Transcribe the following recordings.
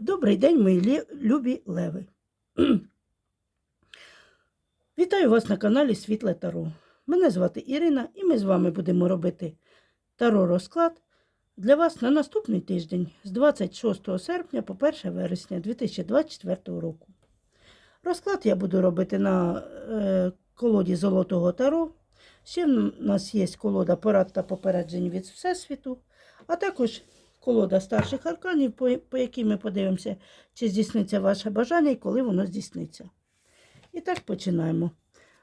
Добрий день, мої любі леви. Вітаю вас на каналі Світле Таро. Мене звати Ірина, і ми з вами будемо робити таро розклад для вас на наступний тиждень з 26 серпня по 1 вересня 2024 року. Розклад я буду робити на е, колоді Золотого Таро. Ще в нас є колода порад та попереджень від Всесвіту, а також колода старших арканів, по, якій ми подивимося, чи здійсниться ваше бажання і коли воно здійсниться. І так починаємо.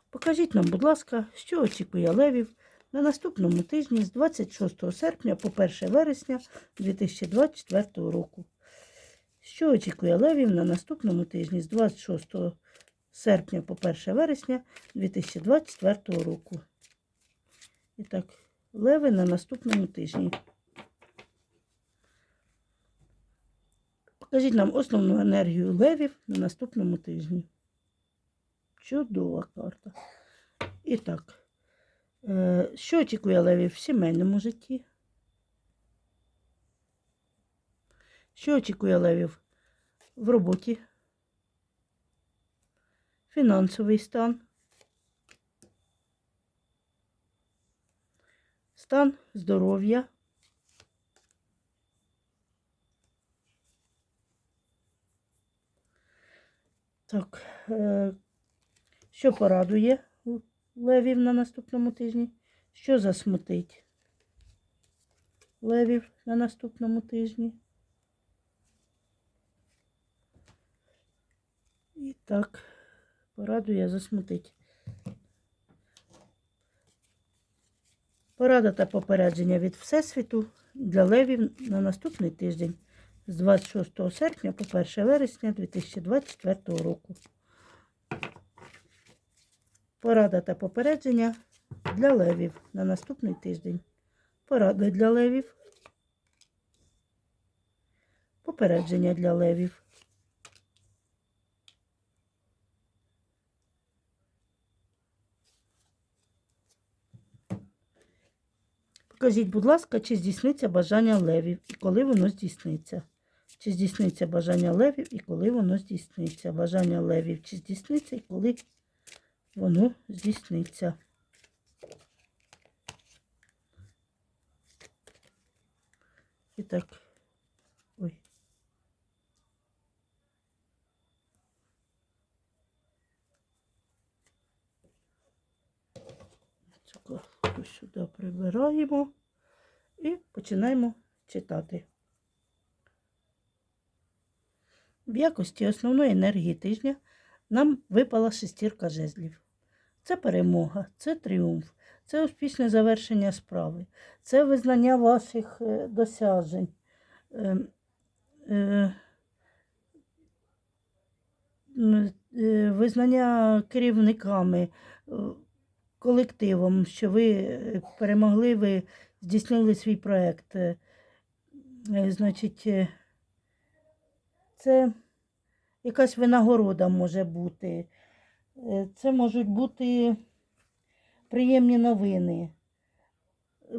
Покажіть нам, будь ласка, що очікує левів на наступному тижні з 26 серпня по 1 вересня 2024 року. Що очікує левів на наступному тижні з 26 серпня по 1 вересня 2024 року. І так, леви на наступному тижні. Покажіть нам основну енергію левів на наступному тижні. Чудова карта. І так, е, що очікує левів в сімейному житті? Що очікує левів в роботі? Фінансовий стан. Стан здоров'я. Так, е, що порадує левів на наступному тижні? Що засмутить левів на наступному тижні? І так, порадує засмутить. Порада та попередження від Всесвіту для левів на наступний тиждень з 26 серпня по 1 вересня 2024 року. Порада та попередження для левів на наступний тиждень. Порада для левів. Попередження для левів. Покажіть, будь ласка, чи здійсниться бажання левів і коли воно здійсниться. Чи здійсниться бажання левів і коли воно здійсниться. Бажання левів, чи здійсниться і коли воно здійсниться. І так. Ой. Цю карту сюди прибираємо і починаємо читати. В якості основної енергії тижня нам випала шестірка жезлів. Це перемога, це тріумф, це успішне завершення справи, це визнання ваших е, досяжень, е, е, е, визнання керівниками, колективом, що ви перемогли, ви здійснили свій проєкт. Значить, це якась винагорода може бути. Е, Це можуть бути приємні новини,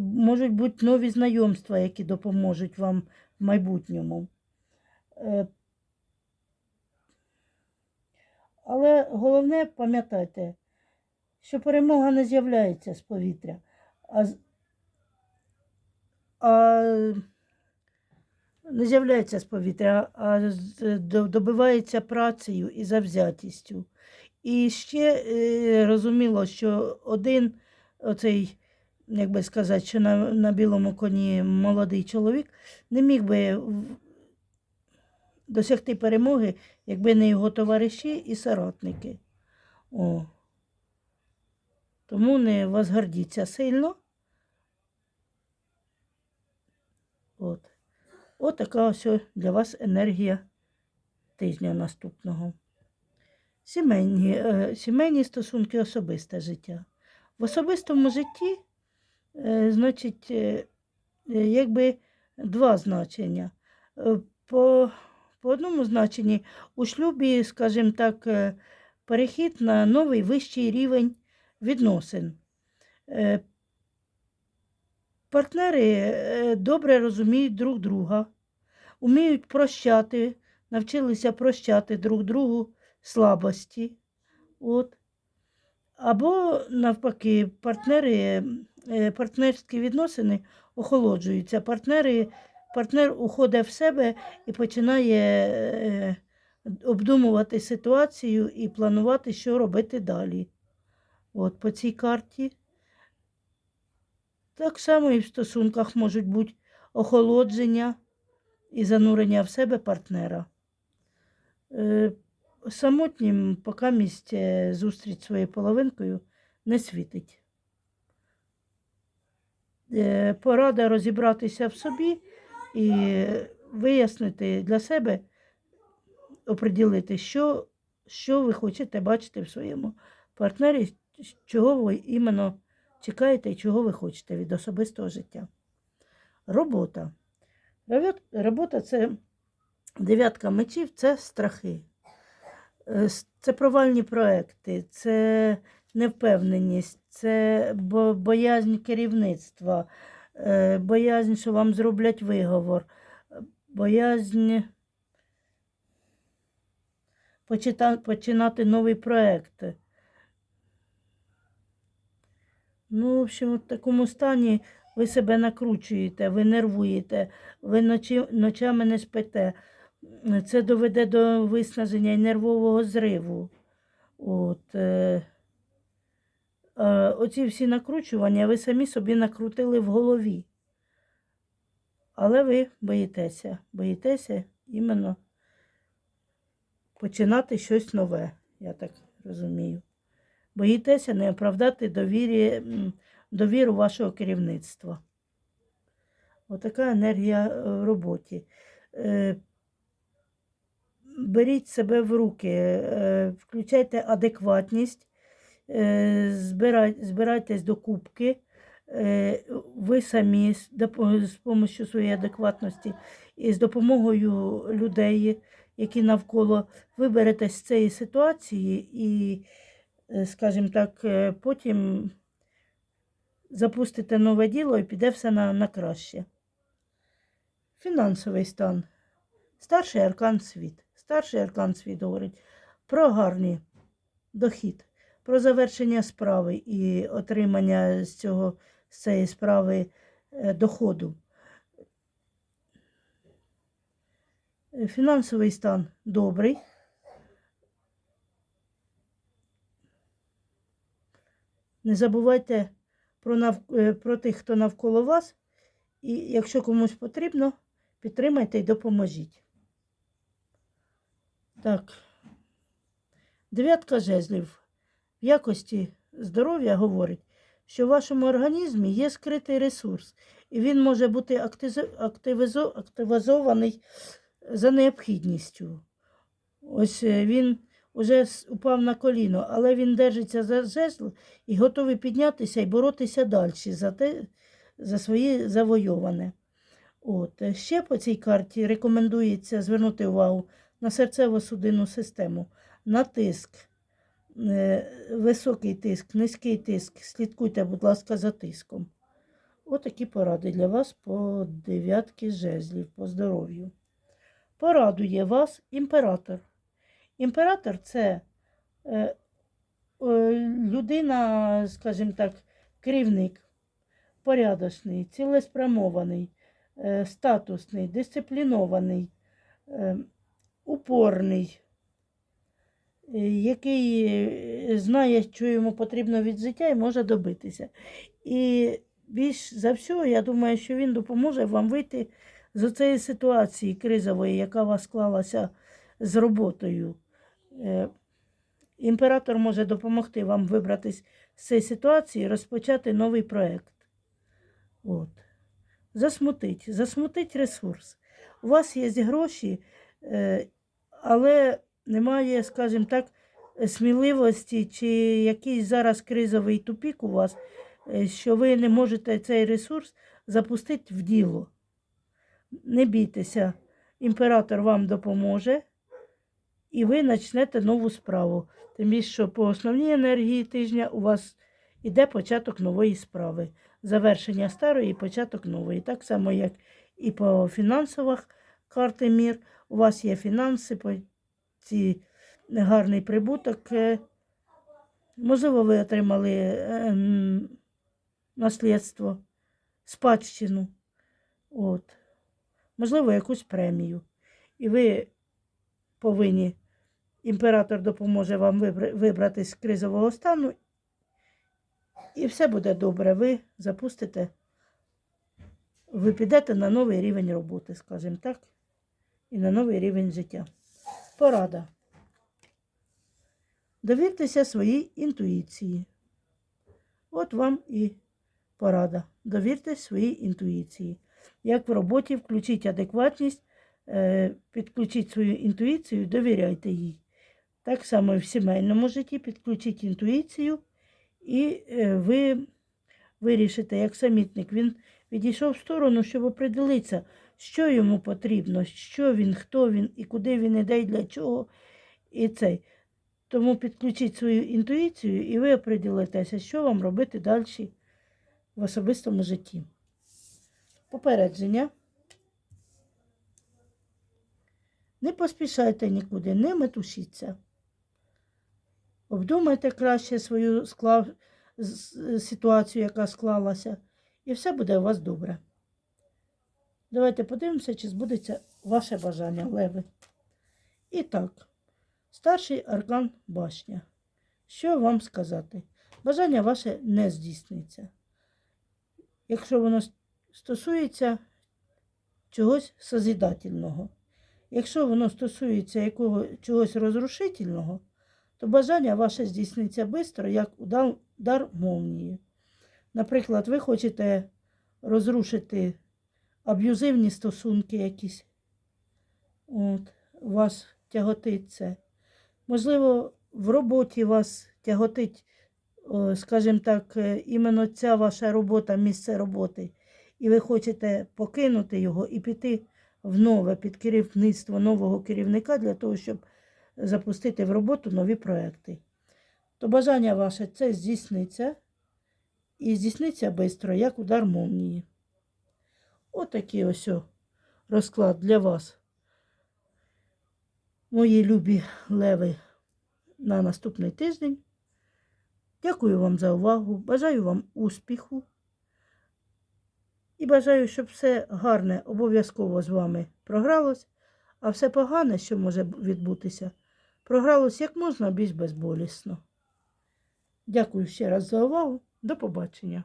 можуть бути нові знайомства, які допоможуть вам в майбутньому. Е, Але головне пам'ятайте, що перемога не з'являється з повітря, а, а не з'являється з повітря, а добивається працею і завзятістю. І ще е, розуміло, що один оцей, як би сказати, що на, на білому коні молодий чоловік не міг би досягти перемоги, якби не його товариші і соратники. О. Тому не возгордіться сильно. От. От така ось для вас енергія тижня наступного. Сімейні, е, сімейні стосунки, особисте життя. В особистому житті, е, значить, е, якби два значення. По, по одному значенні у шлюбі, скажімо так, перехід на новий вищий рівень відносин. Партнери е, добре розуміють друг друга, вміють прощати навчилися прощати друг другу слабості. От. Або, навпаки, партнери, е, партнерські відносини охолоджуються. Партнери, партнер уходить в себе і починає е, обдумувати ситуацію і планувати, що робити далі. От по цій карті. Так само і в стосунках можуть бути охолодження і занурення в себе партнера. Е, Самотнім поки місць е, зустріч своєю половинкою не світить. Е, Порада розібратися в собі і вияснити для себе, оприділити, що, що ви хочете бачити в своєму партнері, чого ви іменно чекаєте і чого ви хочете від особистого життя. Робота. Робота це дев'ятка мечів це страхи. Е, Це провальні проекти, це невпевненість, це боязнь керівництва, е, боязнь, що вам зроблять виговор, боязнь починати новий проект. Ну, в общем, в такому стані ви себе накручуєте, ви нервуєте, ви ночі, ночами не спите. Це доведе до виснаження і нервового зриву. От, е, е, оці всі накручування ви самі собі накрутили в голові. Але ви боїтеся, боїтеся іменно починати щось нове, я так розумію. Боїтеся не оправдати довірі, довіру вашого керівництва. Отака енергія е, в роботі. Е, Беріть себе в руки, е, включайте адекватність, збирайтесь до кубки. Ви самі з допо- допомогою своєї адекватності і з допомогою людей, які навколо виберетесь з цієї ситуації і, скажімо так, е, потім запустите нове діло і піде все на, на краще. Фінансовий стан. Старший аркан світ. Старший аркан світ говорить про гарний дохід, про завершення справи і отримання з цього з цієї справи е, доходу. Е, Фінансовий стан добрий. Не забувайте про, нав... е, про тих, хто навколо вас, і якщо комусь потрібно, підтримайте і допоможіть. Так. Дев'ятка жезлів в якості здоров'я говорить, що в вашому організмі є скритий ресурс, і він може бути активізований за необхідністю. Ось е, він уже упав на коліно, але він держиться за жезл і готовий піднятися і боротися далі за, те, за своє завойоване. От. е, Ще по цій карті рекомендується звернути увагу на серцево-судинну систему, на тиск, е, високий тиск, низький тиск. Слідкуйте, будь ласка, за тиском. Отакі поради для вас по дев'ятки жезлів, по здоров'ю. Порадує вас імператор. Імператор це е, е, людина, скажімо так, керівник, порядочний, цілеспрямований, е, статусний, дисциплінований, упорний, який знає, що йому потрібно від життя і може добитися. І більш за всього, я думаю, що він допоможе вам вийти з цієї ситуації кризової, яка у вас склалася з роботою. Е, Імператор може допомогти вам вибратись з цієї ситуації і розпочати новий проєкт. Засмутить, засмутить ресурс. У вас є гроші, е, але немає, скажімо так, сміливості чи якийсь зараз кризовий тупік у вас, е, що ви не можете цей ресурс запустити в діло. Не бійтеся, імператор вам допоможе, і ви почнете нову справу. Тим більше, що по основній енергії тижня у вас іде початок нової справи, завершення старої і початок нової. Так само, як і по фінансових карти мір, у вас є фінанси, ці гарний прибуток. е, Можливо, ви отримали ем, наслідство, спадщину, от. можливо, якусь премію. І ви повинні, імператор допоможе вам вибра- вибратись з кризового стану, і все буде добре. Ви запустите, ви підете на новий рівень роботи, скажімо так, і на новий рівень життя. Порада. Довіртеся своїй інтуїції. От вам і порада. Довіртесь своїй інтуїції. Як в роботі, включіть адекватність, підключіть свою інтуїцію, довіряйте їй. Так само і в сімейному житті підключіть інтуїцію, і е, ви вирішите, як самітник. Він відійшов в сторону, щоб определитися, що йому потрібно, що він, хто він, і куди він іде, і для чого. І цей. Тому підключіть свою інтуїцію, і ви оприділитеся, що вам робити далі в особистому житті. Попередження. Не поспішайте нікуди, не метушіться. Обдумайте краще свою склав... ситуацію, яка склалася, і все буде у вас добре. Давайте подивимося, чи збудеться ваше бажання, леви. І так, старший аркан башня. Що вам сказати? Бажання ваше не здійсниться. Якщо воно стосується чогось созидательного. Якщо воно стосується якого, чогось розрушительного, то бажання ваше здійсниться швидко, як удар, молнії. Наприклад, ви хочете розрушити аб'юзивні стосунки якісь. От, вас тяготить це. Можливо, в роботі вас тяготить, скажімо так, е, іменно ця ваша робота, місце роботи, і ви хочете покинути його і піти в нове під керівництво нового керівника для того, щоб запустити в роботу нові проекти. То бажання ваше це здійсниться і здійсниться швидко, як удар молнії. Отакий ось розклад для вас. Мої любі леви на наступний тиждень. Дякую вам за увагу. Бажаю вам успіху. І бажаю, щоб все гарне обов'язково з вами програлось, а все погане, що може відбутися, програлось як можна більш безболісно. Дякую ще раз за увагу. До побачення.